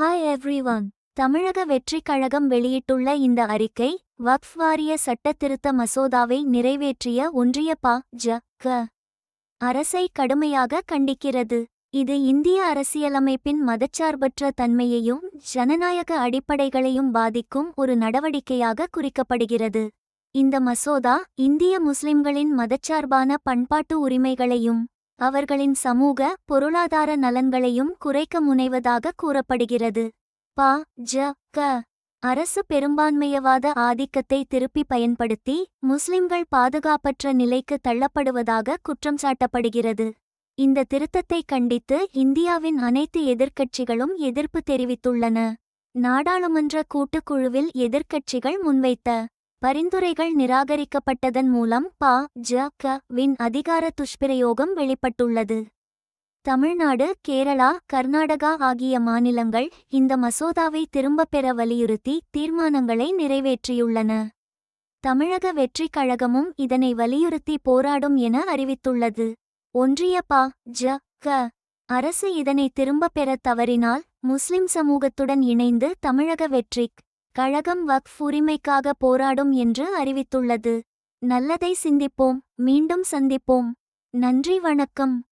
Hi everyone தமிழக வெற்றிக் கழகம் வெளியிட்டுள்ள இந்த அறிக்கை வக்ஃப் வாரிய சட்ட திருத்த மசோதாவை நிறைவேற்றிய ஒன்றிய பா. ஜ. க. அரசை கடுமையாக கண்டிக்கிறது. இது இந்திய அரசியலமைப்பின் மதச்சார்பற்ற தன்மையையும் ஜனநாயக அடிப்படைகளையும் பாதிக்கும் ஒரு நடவடிக்கையாக குறிக்கப்படுகிறது. இந்த மசோதா இந்திய முஸ்லிம்களின் மதச்சார்பான பண்பாட்டு உரிமைகளையும் அவர்களின் சமூக பொருளாதார நலன்களையும் குறைக்க முனைவதாக கூறப்படுகிறது. பா ஜ க. அரசு பெரும்பான்மையவாத ஆதிக்கத்தை திருப்பி பயன்படுத்தி முஸ்லிம்கள் பாதுகாப்பற்ற நிலைக்கு தள்ளப்படுவதாக குற்றம் சாட்டப்படுகிறது. இந்த திருத்தத்தை கண்டித்து இந்தியாவின் அனைத்து எதிர்க்கட்சிகளும் எதிர்ப்பு தெரிவித்துள்ளன. நாடாளுமன்ற கூட்டுக்குழுவில் எதிர்க்கட்சிகள் முன்வைத்த பரிந்துரைகள் நிராகரிக்கப்பட்டதன் மூலம் பா ஜ க வின் அதிகார துஷ்பிரயோகம் வெளிப்பட்டுள்ளது. தமிழ்நாடு கேரளா கர்நாடகா ஆகிய மாநிலங்கள் இந்த மசோதாவை திரும்பப் பெற வலியுறுத்தி தீர்மானங்களை நிறைவேற்றியுள்ளன. தமிழக வெற்றிக் கழகமும் இதனை வலியுறுத்தி போராடும் என அறிவித்துள்ளது. ஒன்றிய பா ஜ க அரசு இதனை திரும்பப் பெறத் தவறினால் முஸ்லிம் சமூகத்துடன் இணைந்து தமிழக வெற்றிக் கழகம் வக்ஃப் உரிமைக்காக போராடும் என்று அறிவித்துள்ளது. நல்லதை சிந்திப்போம் மீண்டும் சந்திப்போம். நன்றி வணக்கம்.